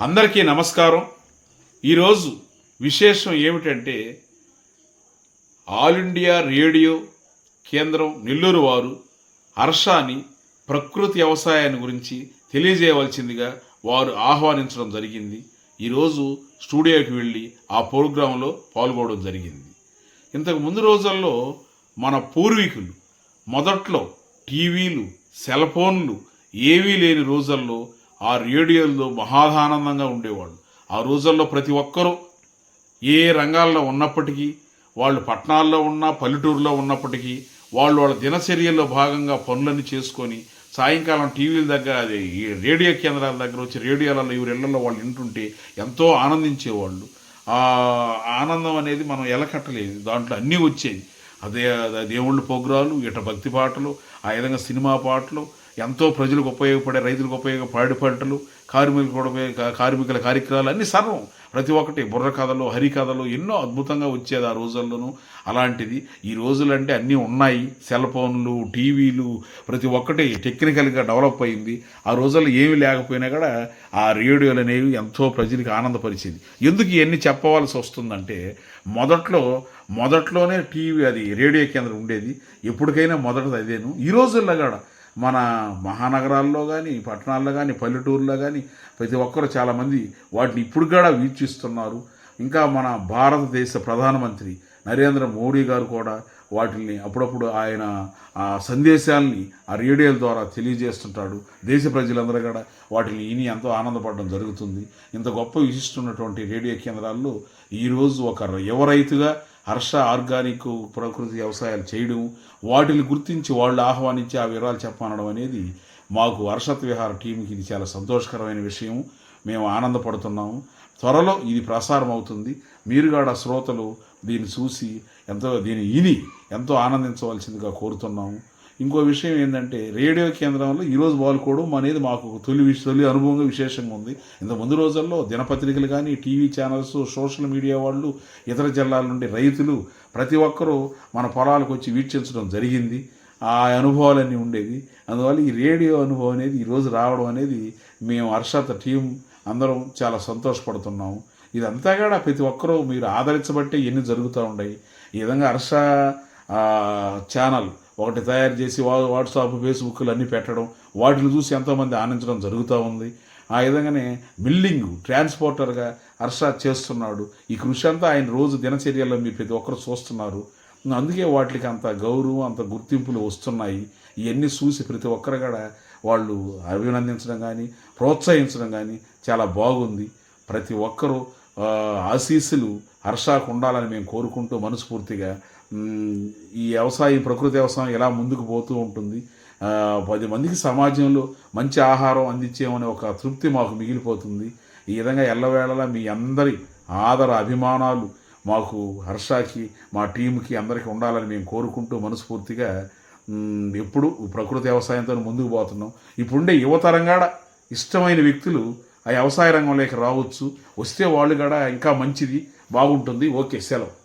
అందరికీ నమస్కారం. ఈరోజు విశేషం ఏమిటంటే ఆల్ ఇండియా రేడియో కేంద్రం నెల్లూరు వారు హర్షాని ప్రకృతి వ్యవసాయాన్ని గురించి తెలియజేయవలసిందిగా వారు ఆహ్వానించడం జరిగింది. ఈరోజు స్టూడియోకి వెళ్ళి ఆ ప్రోగ్రాంలో పాల్గొనడం జరిగింది. ఇంతకు ముందు రోజుల్లో మన పూర్వీకులు మొదట్లో టీవీలు సెల్ ఫోన్లు ఏవీ లేని రోజుల్లో ఆ రేడియోల్లో మహాదానందంగా ఉండేవాళ్ళు. ఆ రోజుల్లో ప్రతి ఒక్కరూ ఏ రంగాల్లో ఉన్నప్పటికీ వాళ్ళు పట్టణాల్లో ఉన్నా పల్లెటూరులో ఉన్నప్పటికీ వాళ్ళు వాళ్ళ దినచర్యల్లో భాగంగా పనులన్నీ చేసుకొని సాయంకాలం టీవీల దగ్గర అదే ఈ రేడియో కేంద్రాల దగ్గర వచ్చి రేడియోలలో ఇవి ఇళ్ళలో వాళ్ళు వింటుంటే ఎంతో ఆనందించేవాళ్ళు. ఆ ఆనందం అనేది మనం ఎలకట్టలేదు. దాంట్లో అన్నీ వచ్చేవి. అదే దేవుళ్ళు దేవుళ్ళ ఇట భక్తి పాటలు ఆ విధంగా సినిమా పాటలు ఎంతో ప్రజలకు ఉపయోగపడే రైతులకు ఉపయోగపడే పంటలు కార్మికులకు కూడా కార్మికుల కార్యక్రమాలు అన్ని సర్వం. ప్రతి ఒక్కటి బుర్ర కథలు ఎన్నో అద్భుతంగా వచ్చేది ఆ రోజుల్లోనూ. అలాంటిది ఈ రోజులంటే అన్నీ ఉన్నాయి. సెల్ ఫోన్లు టీవీలు ప్రతి ఒక్కటి టెక్నికల్గా డెవలప్ అయింది. ఆ రోజుల్లో ఏమి లేకపోయినా కూడా ఆ రేడియోలు అనేవి ఎంతో ప్రజలకు ఆనందపరిచేది. ఎందుకు ఇవన్నీ చెప్పవలసి వస్తుందంటే మొదట్లో మొదట్లోనే టీవీ అది రేడియో కేంద్రం ఉండేది. ఎప్పటికైనా మొదటిది అదేను. ఈ రోజుల్లో కూడా మన మహానగరాల్లో కానీ పట్టణాల్లో కానీ పల్లెటూరులో కానీ ప్రతి ఒక్కరు చాలామంది వాటిని ఇప్పుడు కూడా వీక్షిస్తున్నారు. ఇంకా మన భారతదేశ ప్రధానమంత్రి నరేంద్ర మోడీ గారు కూడా వాటిని అప్పుడప్పుడు ఆయన ఆ సందేశాల్ని ఆ రేడియోల ద్వారా తెలియజేస్తుంటాడు. దేశ ప్రజలందరూ కూడా వాటిని విని ఎంతో ఆనందపడడం జరుగుతుంది. ఇంత గొప్ప విశిష్టమైనటువంటి రేడియో కేంద్రాల్లో ఈరోజు ఒక యువ రైతుగా హర్ష ఆర్గానిక్ ప్రకృతి వ్యవసాయాలు చేయడం వాటిని గుర్తించి వాళ్ళు ఆహ్వానించి ఆ వివరాలు చెప్పనడం అనేది మాకు హర్షత్ విహార టీంకి ఇది చాలా సంతోషకరమైన విషయం. మేము ఆనందపడుతున్నాము త్వరలో ఇది ప్రసారం అవుతుంది. మీరు కూడా శ్రోతలు దీన్ని చూసి ఎంతో దీన్ని ఇని ఎంతో ఆనందించవలసిందిగా కోరుతున్నాము ఇంకో విషయం ఏంటంటే రేడియో కేంద్రంలో ఈరోజు పాల్గొవడం అనేది మాకు తొలి విష- తొలి అనుభవంగా విశేషంగా ఉంది. ఇంత ముందు రోజుల్లో దినపత్రికలు కానీ టీవీ ఛానల్స్ సోషల్ మీడియా వాళ్ళు ఇతర జిల్లాల నుండి రైతులు ప్రతి ఒక్కరూ మన పొలాలకు వచ్చి వీక్షించడం జరిగింది. ఆ అనుభవాలన్నీ ఉండేవి. అందువల్ల ఈ రేడియో అనుభవం అనేది ఈరోజు రావడం అనేది మేము హర్షత టీం అందరం చాలా సంతోషపడుతున్నాము. ఇదంతా కూడా ప్రతి ఒక్కరూ మీరు ఆదరించబట్టే ఎన్ని జరుగుతూ ఉన్నాయి. ఈ విధంగా హర్ష ఛానల్ ఒకటి తయారు చేసి వా వాట్సాప్ ఫేస్బుక్లు అన్నీ పెట్టడం వాటిని చూసి ఎంతోమంది ఆనందించడం జరుగుతూ ఉంది. ఆ విధంగానే బిల్డింగ్ ట్రాన్స్పోర్టర్గా హర్ష చేస్తున్నాడు. ఈ కృషి అంతా ఆయన రోజు దినచర్యల్లో మీరు ప్రతి ఒక్కరు చూస్తున్నారు. అందుకే వాటికి అంత గౌరవం అంత గుర్తింపులు వస్తున్నాయి. ఇవన్నీ చూసి ప్రతి ఒక్కరు కూడా వాళ్ళు అభినందించడం కానీ ప్రోత్సహించడం కానీ చాలా బాగుంది. ప్రతి ఒక్కరూ ఆశీస్సులు హర్షాకు ఉండాలని మేము కోరుకుంటూ మనస్ఫూర్తిగా ఈ వ్యవసాయం ప్రకృతి వ్యవసాయం ఎలా ముందుకు పోతూ ఉంటుంది. పది మందికి సమాజంలో మంచి ఆహారం అందించేమనే ఒక తృప్తి మాకు మిగిలిపోతుంది. ఈ విధంగా ఎల్లవేళలా మీ అందరి ఆదర అభిమానాలు మాకు హర్షాకి మా టీంకి అందరికీ ఉండాలని మేము కోరుకుంటూ మనస్ఫూర్తిగా ఎప్పుడు ప్రకృతి వ్యవసాయంతో ముందుకు పోతున్నాం. ఇప్పుడుండే యువతరంగాడ ఇష్టమైన వ్యక్తులు ఆ వ్యవసాయ రంగంలోకి రావచ్చు వస్తే వాళ్ళు కూడా ఇంకా మంచిది బాగుంటుంది. ఓకే సెలవు.